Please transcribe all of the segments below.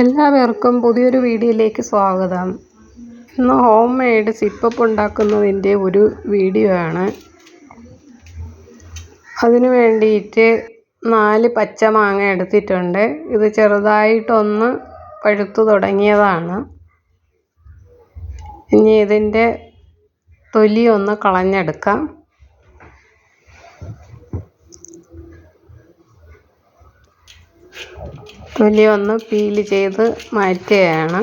എല്ലാവർക്കും പുതിയൊരു വീഡിയോയിലേക്ക് സ്വാഗതം. ഇന്ന് ഹോം മെയ്ഡ് സിപ്പപ്പ് ഉണ്ടാക്കുന്നതിന്റെ ഒരു വീഡിയോ ആണ്. അതിനു വേണ്ടിയിട്ട് നാല് പച്ച മാങ്ങ എടുത്തിട്ടുണ്ട്. ഇത് ചെറുതായിട്ടൊന്ന് പഴുത്തു തുടങ്ങിയതാണ്. ഇനി ഇതിന്റെ തൊലി ഒന്ന് കളഞ്ഞെടുക്കാം. തൊലി ഒന്ന് പീൽ ചെയ്ത് മാറ്റുകയാണ്.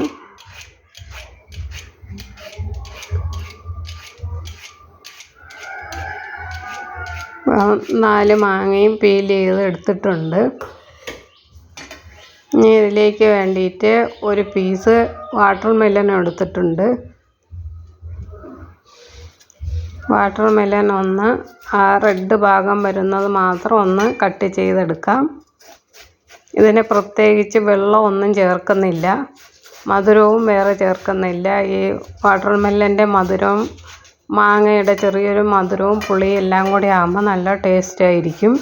നാല് മാങ്ങയും പീൽ ചെയ്ത് എടുത്തിട്ടുണ്ട്. ഇനി ഇതിലേക്ക് വേണ്ടിയിട്ട് ഒരു പീസ് വാട്ടർ മെലൺ എടുത്തിട്ടുണ്ട്. വാട്ടർ ഒന്ന് ആ റെഡ് ഭാഗം വരുന്നത് മാത്രം ഒന്ന് കട്ട് ചെയ്തെടുക്കാം. ഇതിന് പ്രത്യേകിച്ച് വെള്ളം ഒന്നും ചേർക്കുന്നില്ല. മധുരവും വേറെ ചേർക്കുന്നില്ല. ഈ വാട്ടർ മെല്ലന്റെ മധുരവും മാങ്ങയുടെ ചെറിയൊരു മധുരവും പുളിയും എല്ലാം കൂടി ആകുമ്പോൾ നല്ല ടേസ്റ്റ് ആയിരിക്കും.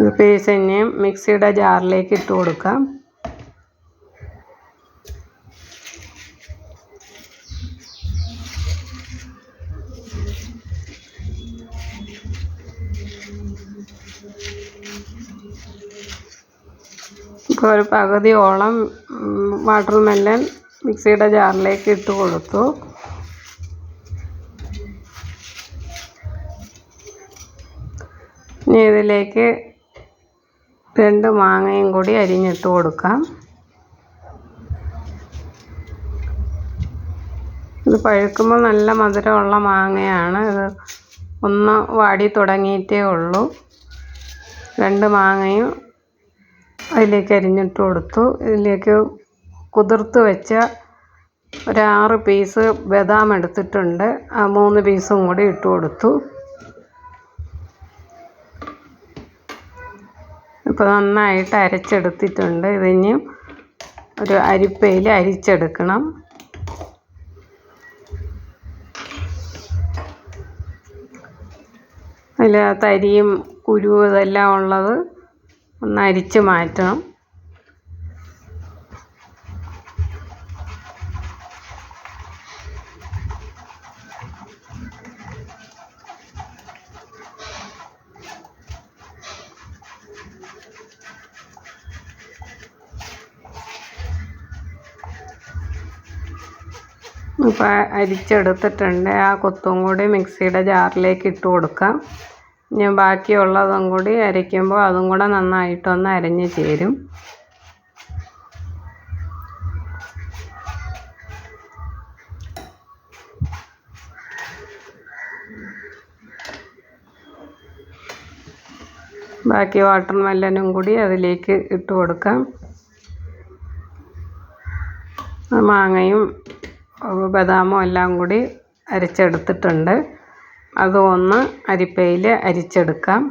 ഇത് മിക്സിയുടെ ജാറിലേക്ക് ഇട്ട് കൊടുക്കാം. ഒരു പകുതിയോളം വാട്ടർ മെല്ലൻ മിക്സിയുടെ ജാറിലേക്ക് ഇട്ട് കൊടുത്തു. ഇനി ഇതിലേക്ക് രണ്ട് മാങ്ങയും കൂടി അരിഞ്ഞിട്ട് കൊടുക്കാം. ഇത് പഴുക്കുമ്പോൾ നല്ല മധുരമുള്ള മാങ്ങയാണ്. ഇത് ഒന്ന് വാടി തുടങ്ങിയിട്ടേ ഉള്ളൂ. രണ്ട് മാങ്ങയും അതിലേക്ക് അരിഞ്ഞിട്ട് കൊടുത്തു. ഇതിലേക്ക് കുതിർത്ത് വെച്ച ഒരു ആറ് പീസ് ബദാം എടുത്തിട്ടുണ്ട്. ആ മൂന്ന് പീസും കൂടി ഇട്ട് കൊടുത്തു. ഇപ്പോൾ നന്നായിട്ട് അരച്ചെടുത്തിട്ടുണ്ട്. ഇതിന് ഒരു അരിപ്പയിൽ അരിച്ചെടുക്കണം. അതിൽ തരിയും കുരുവും ഇതെല്ലാം ഉള്ളത് ഒന്ന് അരിച്ച് മാറ്റണം. ഇപ്പോൾ അരിച്ചെടുത്തിട്ടുണ്ട്. ആ കൊത്തും കൂടി മിക്സിയുടെ ജാറിലേക്ക് ഇട്ട് കൊടുക്കാം. ഇനി ബാക്കിയുള്ളതും കൂടി അരയ്ക്കുമ്പോൾ അതും കൂടെ നന്നായിട്ടൊന്ന് അരഞ്ഞ് ചേരും. ബാക്കി വാട്ടർ മെല്ലനും കൂടി അതിലേക്ക് ഇട്ട് കൊടുക്കാം. മാങ്ങയും ബദാമും എല്ലാം കൂടി അരച്ചെടുത്തിട്ടുണ്ട്. അതും ഒന്ന് അരിപ്പയിൽ അരിച്ചെടുക്കാം.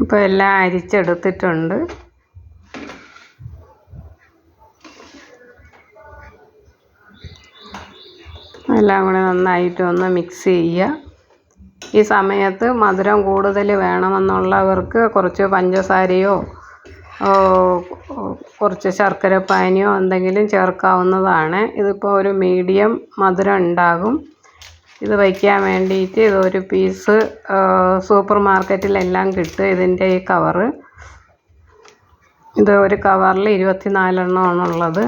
അപ്പോൾ എല്ലാം അരിച്ചെടുത്തിട്ടുണ്ട്. എല്ലാം കൂടെ നന്നായിട്ട് ഒന്ന് മിക്സ് ചെയ്യുക. ഈ സമയത്ത് മധുരം കൂടുതൽ വേണമെന്നുള്ളവർക്ക് കുറച്ച് പഞ്ചസാരയോ കുറച്ച് ശർക്കര പാനിയോ എന്തെങ്കിലും ചേർക്കാവുന്നതാണ്. ഇതിപ്പോൾ ഒരു മീഡിയം മധുരം ഉണ്ടാകും. ഇത് വയ്ക്കാൻ വേണ്ടിയിട്ട് ഇതൊരു പീസ് സൂപ്പർ മാർക്കറ്റിലെല്ലാം കിട്ടും ഇതിന്റെ ഈ കവറ്. ഇത് ഒരു കവറിൽ ഇരുപത്തി നാലെണ്ണമാണുള്ളത്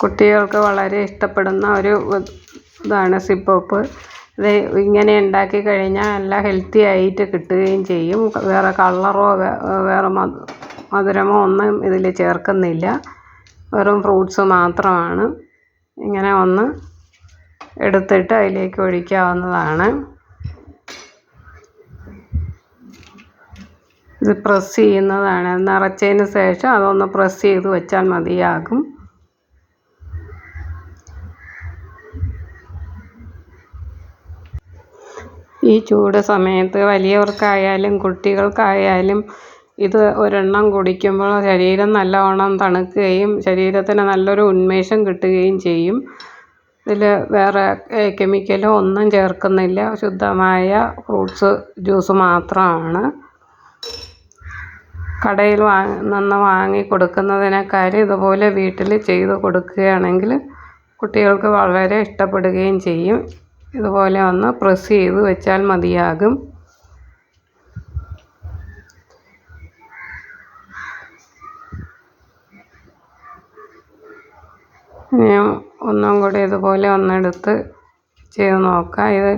കുട്ടികൾക്ക് വളരെ ഇഷ്ടപ്പെടുന്ന ഒരു ഇതാണ് സിപ്പപ്പ് ഇത് ഇങ്ങനെ ഉണ്ടാക്കി കഴിഞ്ഞാൽ നല്ല ഹെൽത്തി ആയിട്ട് കിട്ടുകയും ചെയ്യും. വേറെ കളറോ വേറെ മധുരമോ ഒന്നും ഇതിൽ ചേർക്കുന്നില്ല. വെറും ഫ്രൂട്ട്സ് മാത്രമാണ്. ഇങ്ങനെ ഒന്ന് എടുത്തിട്ട് അതിലേക്ക് ഒഴിക്കാവുന്നതാണ്. ഇത് പ്രസ് ചെയ്യുന്നതാണ്. നിറച്ചതിന് ശേഷം അതൊന്ന് പ്രസ് ചെയ്ത് വെച്ചാൽ മതിയാകും. ഈ ചൂട് സമയത്ത് വലിയവർക്കായാലും കുട്ടികൾക്കായാലും ഇത് ഒരെണ്ണം കുടിക്കുമ്പോൾ ശരീരം നല്ലവണ്ണം തണുക്കുകയും ശരീരത്തിന് നല്ലൊരു ഉന്മേഷം കിട്ടുകയും ചെയ്യും. ഇതിൽ വേറെ കെമിക്കലോ ഒന്നും ചേർക്കുന്നില്ല. ശുദ്ധമായ ഫ്രൂട്ട്സ് ജ്യൂസ് മാത്രമാണ്. കടയിൽ നിന്ന് വാങ്ങി കൊടുക്കുന്നതിനേക്കാളും ഇതുപോലെ വീട്ടിൽ ചെയ്ത് കൊടുക്കുകയാണെങ്കിൽ കുട്ടികൾക്ക് വളരെ ഇഷ്ടപ്പെടുകയും ചെയ്യും. ഇതുപോലെ ഒന്ന് പ്രസ് ചെയ്ത് വെച്ചാൽ മതിയാകും. ഇനി ഒന്നും കൂടി ഇതുപോലെ ഒന്നെടുത്ത് ചെയ്ത് നോക്കാം. ഇത്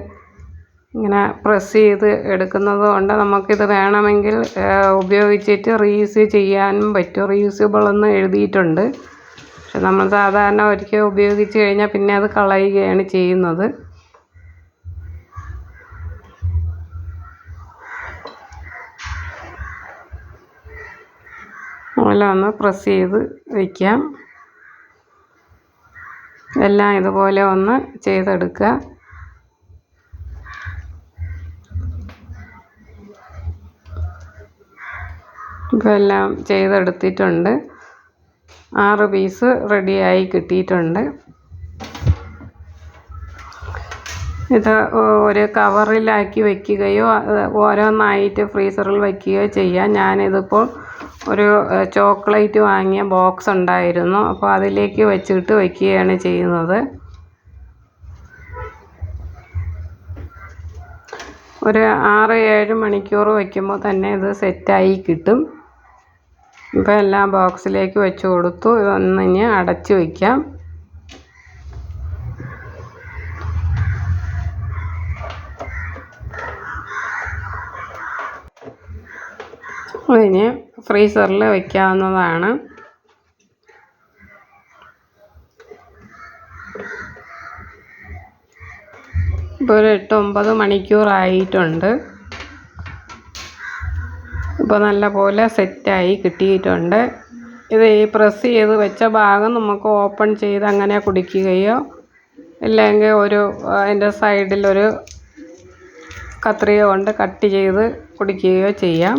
ഇങ്ങനെ പ്രസ് ചെയ്ത് എടുക്കുന്നത് കൊണ്ട് നമുക്കിത് വേണമെങ്കിൽ ഉപയോഗിച്ചിട്ട് റീയൂസ് ചെയ്യാനും പറ്റും. റീയൂസബിൾ എന്ന് എഴുതിയിട്ടുണ്ട്. പക്ഷെ നമ്മൾ സാധാരണ ഒരിക്കൽ ഉപയോഗിച്ച് കഴിഞ്ഞാൽ പിന്നെ അത് കളയുകയാണ് ചെയ്യുന്നത്. അതുപോലെ ഒന്ന് പ്രസ് ചെയ്ത് വയ്ക്കാം എല്ലാം ഇതുപോലെ ഒന്ന് ചെയ്തെടുക്കുക. ഇപ്പോൾ എല്ലാം ചെയ്തെടുത്തിട്ടുണ്ട്. ആറ് പീസ് റെഡിയായി കിട്ടിയിട്ടുണ്ട്. ഇത് ഒരു കവറിലാക്കി വയ്ക്കുകയോ ഓരോന്നായിട്ട് ഫ്രീസറിൽ വയ്ക്കുകയോ ചെയ്യാം. ഞാനിതിപ്പോൾ ഒരു ചോക്ലേറ്റ് വാങ്ങിയ ബോക്സ് ഉണ്ടായിരുന്നു. അപ്പോൾ അതിലേക്ക് വെച്ചിട്ട് വയ്ക്കുകയാണ് ചെയ്യുന്നത്. ഒരു ആറ് ഏഴ് മണിക്കൂർ വയ്ക്കുമ്പോൾ തന്നെ ഇത് സെറ്റായി കിട്ടും. ഇപ്പോൾ എല്ലാം ബോക്സിലേക്ക് വെച്ച് കൊടുത്തു. ഇതൊന്നിഞ്ഞ് അടച്ച് വയ്ക്കാം അതിന് ഫ്രീസറിൽ വയ്ക്കാവുന്നതാണ് ഇപ്പോൾ ഒരു എട്ട് ഒമ്പത് മണിക്കൂറായിട്ടുണ്ട്. ഇപ്പോൾ നല്ല പോലെ സെറ്റായി കിട്ടിയിട്ടുണ്ട്. ഇത് ഈ പ്രസ് ചെയ്ത് വെച്ച ഭാഗം നമുക്ക് ഓപ്പൺ ചെയ്ത് അങ്ങനെ കുടിക്കുകയോ ഇല്ലെങ്കിൽ ഒരു അതിന്റെ സൈഡിലൊരു കത്രിക കൊണ്ട് കട്ട് ചെയ്ത് കുടിക്കുകയോ ചെയ്യാം.